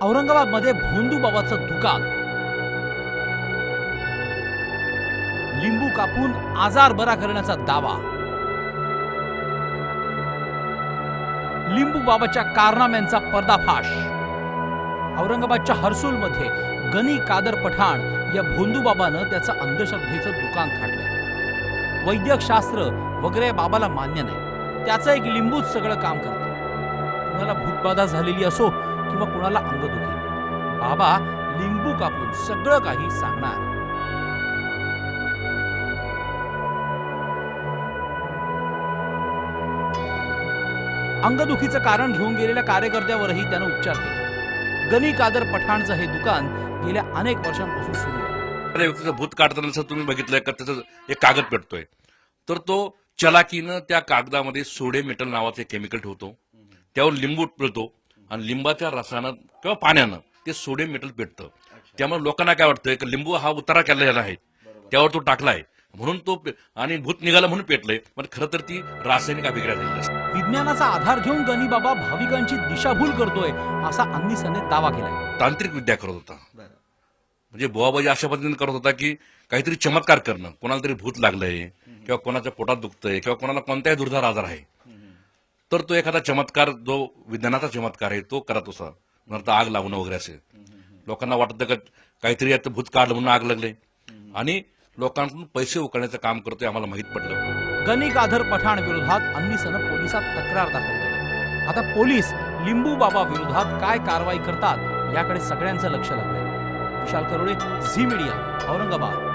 औरंगाबादमध्ये भोंदू बाबाचं दुकान. लिंबू कापून आजार बरा करण्याचा दावा. लिंबू बाबाच्या कारनाम्यांचा पर्दाफाश. औरंगाबादच्या हर्सूलमध्ये गनी कादर पठाण या भोंदू बाबानं त्याचं अंधश्रद्धेचं दुकान थाटलंय. वैद्यकशास्त्र वगैरे बाबाला मान्य नाही. त्याचं एक लिंबूच सगळं काम करतं. कुणाला भूतबाधा झालेली असो किंवा कोणाला अंगदुखी. बाबा लिंबू कापून सगळं काही सांगणार. अंगदुखीचं कारण घेऊन गेलेल्या कार्यकर्त्यावरही त्यानं उपचार केले. गनी कादर पठाणचं हे दुकान गेल्या अनेक वर्षांपासून सुरू आहे. व्यक्तीचं भूत काढताना जसं तुम्ही बघितलंय का त्याचं एक कागद पेटतोय. तर तो चलाकीनं त्या कागदामध्ये सोडे मेटल नावाचं केमिकल ठेवतो. त्यावर लिंबू पिळतो. आणि लिंबाच्या रसानं किंवा पाण्यानं ते सोडे मेटल पेटतं. त्यामुळे लोकांना काय वाटतंय की लिंबू हा उतारा केलेला आहे. त्यावर तो टाकलाय. म्हणून तो आणि भूत निघाला म्हणून पेटलंय. पण खरं तर ती रासायनिक अभिक्रिया झालेली विज्ञानाचा आधार घेऊन गनी बाबा भाविकांची दिशाभूल करतोय असा अन्निसाने दावा केलाय. तांत्रिक विद्या करत होता. म्हणजे बुवाबाजी अशा पद्धतीने करत होता की काहीतरी चमत्कार करणं. कोणाला तरी भूत लागलंय किंवा कोणाच्या पोटात दुखतंय किंवा कोणाला कोणताही दुर्धार आजार आहे. तर तो एखादा चमत्कार जो विज्ञानाचा चमत्कार आहे तो करत होता नंतर आग लावणं वगैरे असे. लोकांना वाटतं का काहीतरी आता भूत काढलं म्हणून आग लागले. आणि लोकांकडून पैसे उकळण्याचं काम करतोय आम्हाला माहीत पडलं. गणिक कादर पठाण विरोधात अन्निसनं पोलिसात तक्रार दाखल केली. आता पोलीस लिंबू बाबा विरोधात काय कारवाई करतात याकडे सगळ्यांचं लक्ष लागलंय. विशाल करोडे झी मीडिया औरंगाबाद.